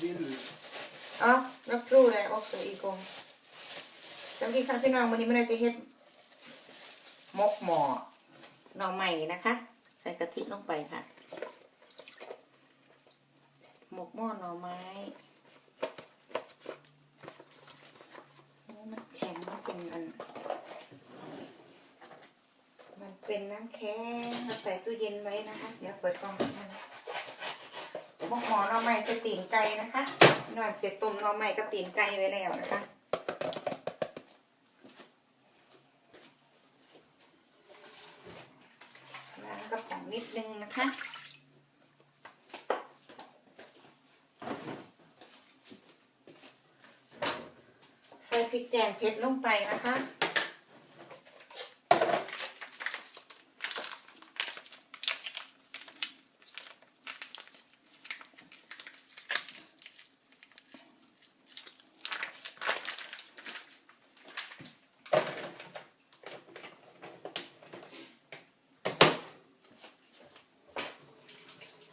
Vill du? Ja, jag tror det också igång. Sen vi kan finna วันนี้ไม่ได้จะเฮ็ดมกหมอหน่อใหม่นะคะ ใส่กะทิลงไปค่ะ หมกหม้อหน่อไม้โอ้มันแข็งมันเป็นอัน มันเป็นน้ำแข็งเราใส่ตู้เย็นไว้นะคะ เดี๋ยวเปิดกล่องให้นะ หมกหมอหน่อไม้ใส่ตีนไก่นะคะหน่อยจะต้มหน่อไม้ก็ตีนไก่ไว้แล้วนะคะล้างกระป๋องนิดนึงนะคะใส่พริกแกงเผ็ดลงไปนะคะ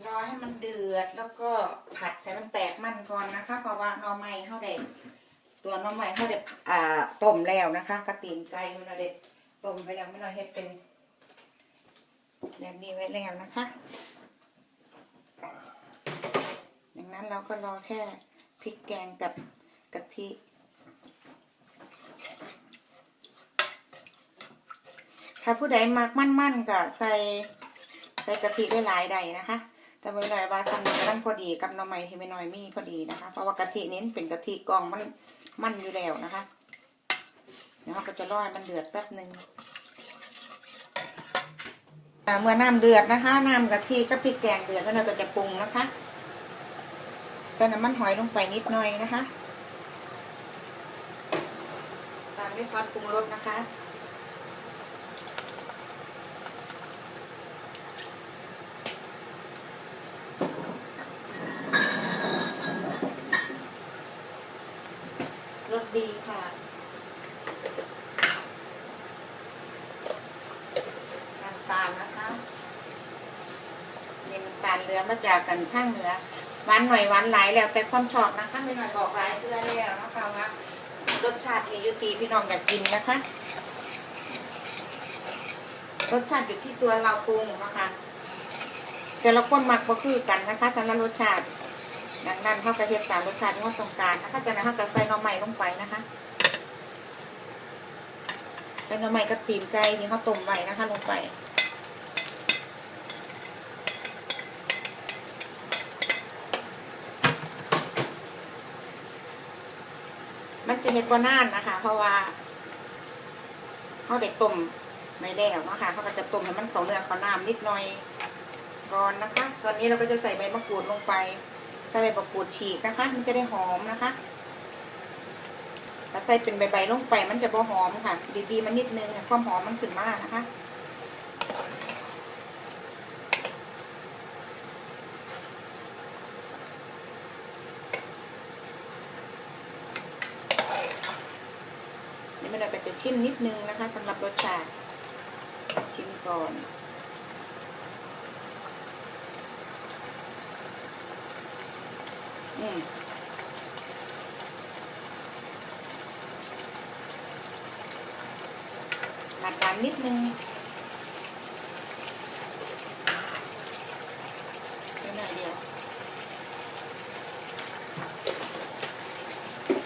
รอให้มันเดือดแล้วก็ผัดให้มันแตกมันก่อนนะคะ เพราะว่าหน่อไม้เข้าได้ตัวหน่อไม้เข้าได้อ่าต้มแล้วนะคะกระตีนไก่มันได้ต้มไปแล้วไม่น้อยเฮ็ดเป็นแบบนี้ไว้แล้วนะคะดังนั้นเราก็รอแค่พริกแกงกับกะทิถ้าผู้ใดมักมั่นๆก็ใส่ใส่กะทิได้หลายใดนะคะ แต่ไม่น้อยว่าสั่งกระดังพอดีกับน้ำไม้ที่ไม่น้อยมีพอดีนะคะ เพราะว่ากะทินี้เป็นกะทิกองมันมันอยู่แล้วนะคะ เดี๋ยวเราก็จะรอให้มันเดือดแป๊บหนึ่งเมื่อน้ำเดือดนะคะน้ำกะทิกับพริกแกงเดือดแล้วเราก็จะปรุงนะคะใส่น้ำมันหอยลงไปนิดหน่อยนะคะตามด้วยซอสปรุงรสนะคะ รสดีค่ะน้ำตาล นะคะนี่น้ำตาลเหลือมาจากกันข้างเหนือวานหน่อยวานหลายแล้วแต่ความชอบนะคะไม่หน่อยบอกหลายเพื่อแล้วนะคะว่ารสชาตินี่ยู่ที่พี่น้องอยากกินนะคะ รสชาติอยู่ที่ตัวเราปรุงนะคะแต่ละคนมักก็คือกันนะคะสำหรับรสชาติดังนั้นเขากระเทียมตามรสชาติที่เขาต้องการนะคะจากนั้นเขาก็ใส่หน่อไม้ลงไปนะคะใส่หน่อไม้กับตีนไก่ที่เขาต้มไว้นะคะลงไป มันจะเห็ดกว่านานนะคะ เพราะว่าเขาเด็กต้มไม่แล้วนะคะเขาก็จะต้มให้มันเขาเนื้อเขาน้ำนิดหน่อยก่อนนะคะ ตอนนี้เราก็จะใส่ใบมะกรูดลงไป ใส่ใบมะกรูดฉีกนะคะ มันจะได้หอมนะคะถ้าใส่เป็นใบๆลงไปมันจะบ่หอมค่ะ ดีๆมันนิดนึงค่ะความหอมมันขึ้นมากนะคะ นี่มันเราก็จะ ชิมนิดนึงนะคะสำหรับรสชาติชิมก่อนอืมหวานนิดนึงเดี๋ยวหน่อยเดียว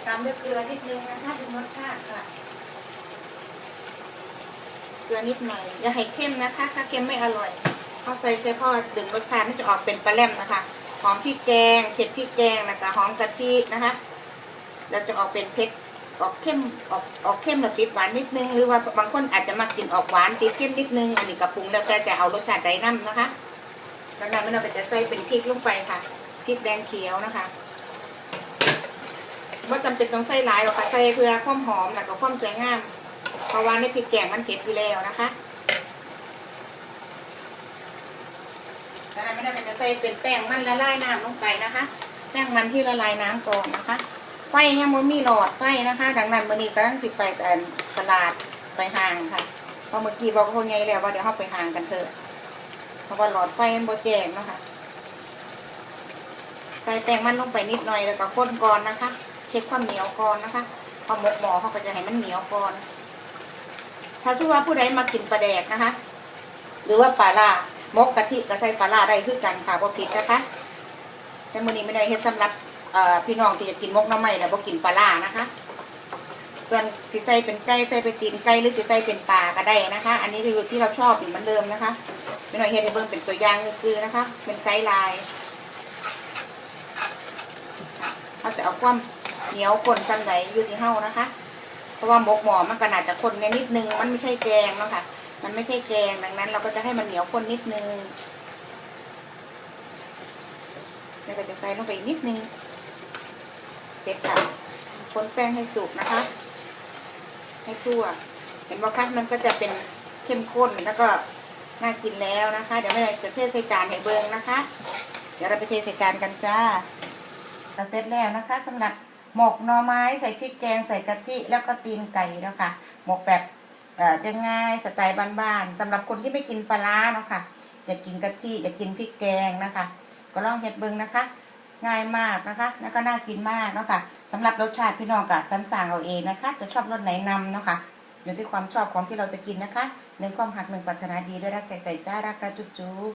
ตามด้วยเกลือนิดนึงนะคะเป็นรสชาติค่ะ ลือนิดหน่อยอย่าให้เข้มนะคะ ถ้าเข้มไม่อร่อยเขาใส่แค่พอดึงรสชาติมันจะออกเป็นปลาแรมนะคะหอมพริกแกงเผ็ดพริกแกงนะคะหอมกะทินะคะแล้วจะออกเป็นเผ็ดออกเข้มออกออกเข้มแล้วติดหวานนิดนึง หรือว่าบางคนอาจจะมากินออกหวานติดเข้มนิดนึงอันนี้กระปรุงแล้วแต่จะเอารสชาติใดน้ำนะคะจากนั้นเราก็จะใส่เป็นพริกลงไปค่ะพริกแดงเขียวนะคะว่าจำเป็นต้องใส่หลายหรอกค่ะใส่เพื่อความหอมและก็ความสวยงาม เพราะว่าในพริกแกงมันเผ็ดอยู่แล้วนะคะจากนั้นไม่ได้ก็นจะใส่เป็นแป้งมันละลายน้ำลงไปนะคะ แป้งมันที่ละลายน้ำก่อนนะคะ ไฟยังไม่มีหลอดไฟนะคะ ดังนั้นวันนี้ก็ต้องสิไปแต่ตลาดไปห่างค่ะเพราะเมื่อกี้บอกคนไงแล้วว่าเดี๋ยวเราไปห่างกันเถอะ เพราะว่าหลอดไฟมันโบแจงนะคะใส่แป้งมันลงไปนิดหน่อยแล้วก็ข้นก่อนนะคะ เช็คความเหนียวก่อนนะคะพอหมกหมอเขาก็จะให้มันเหนียวก่อน ถ้าสู้ว่าผู้ใดมากินปลาแดกนะคะ หรือว่าปลาล่ามกกะทิก็ใส่ปลาล่าได้คือกันค่ะบ่ผิดนะคะ แต่มื้อนี้ไม่ได้เฮ็ดสำหรับพี่น้องที่จะกินมกน้ำไม้แล้วบ่กินปลาล่านะคะ ส่วนสิใส่เป็นไก่ใส่เป็นตีนไก่หรือสิใส่เป็นปลาก็ได้นะคะ อันนี้คือที่เราชอบเหมือนเดิมนะคะไม่น้อยเฮ็ดให้เบิ่งเป็นตัวอย่างซื้อนะคะ เป็นไก่ลายเขาจะเอาความเหนียวข้นซ้ำใดอยู่ที่เฮานะคะ ราะว่าหมกหมอมันก็น่าจะข้นในนิดนึง มันไม่ใช่แกงเนาะค่ะ มันไม่ใช่แกงดังนั้น เราก็จะให้มันเหนียวข้นนิดนึงแล้วก็จะใส่ลงไปอีกนิดนึง เสร็จค่ะคนแป้งให้สุกนะคะ ให้ทั่ว เห็นว่าคะมันก็จะเป็นเข้มข้นแล้วก็น่ากินแล้วนะคะ เดี๋ยวแม่ไรจะเทใส่จานให้เบิงนะคะ เดี๋ยวเราไปเทใส่จานกันจ้าเสร็จแล้วนะคะสำหรับ หมกหน่อไม้ใส่พริกแกงใส่กะทิแล้วก็ตีนไก่แล้วค่ะ หมกแบบเอ่อยบง่ายสไตล์บ้านๆสำหรับคนที่ไม่กินปลาร้าเนาะค่ะอยากกินกะทิอยากกินพริกแกงนะคะ ก็ลองเฮ็ดเบิงนะคะ ง่ายมากนะคะแล้วก็น่ากินมากเนาะค่ะสำหรับรสชาติพี่น้องกะสันสางเอาเองนะคะ จะชอบรสไหนนำเนาะค่ะอยู่ที่ความชอบของที่เราจะกินนะคะหนึ่งความหักหนึ่งปรารถนาดีด้วยรักใจใจจ้ารักระจุ๊บจุ๊บ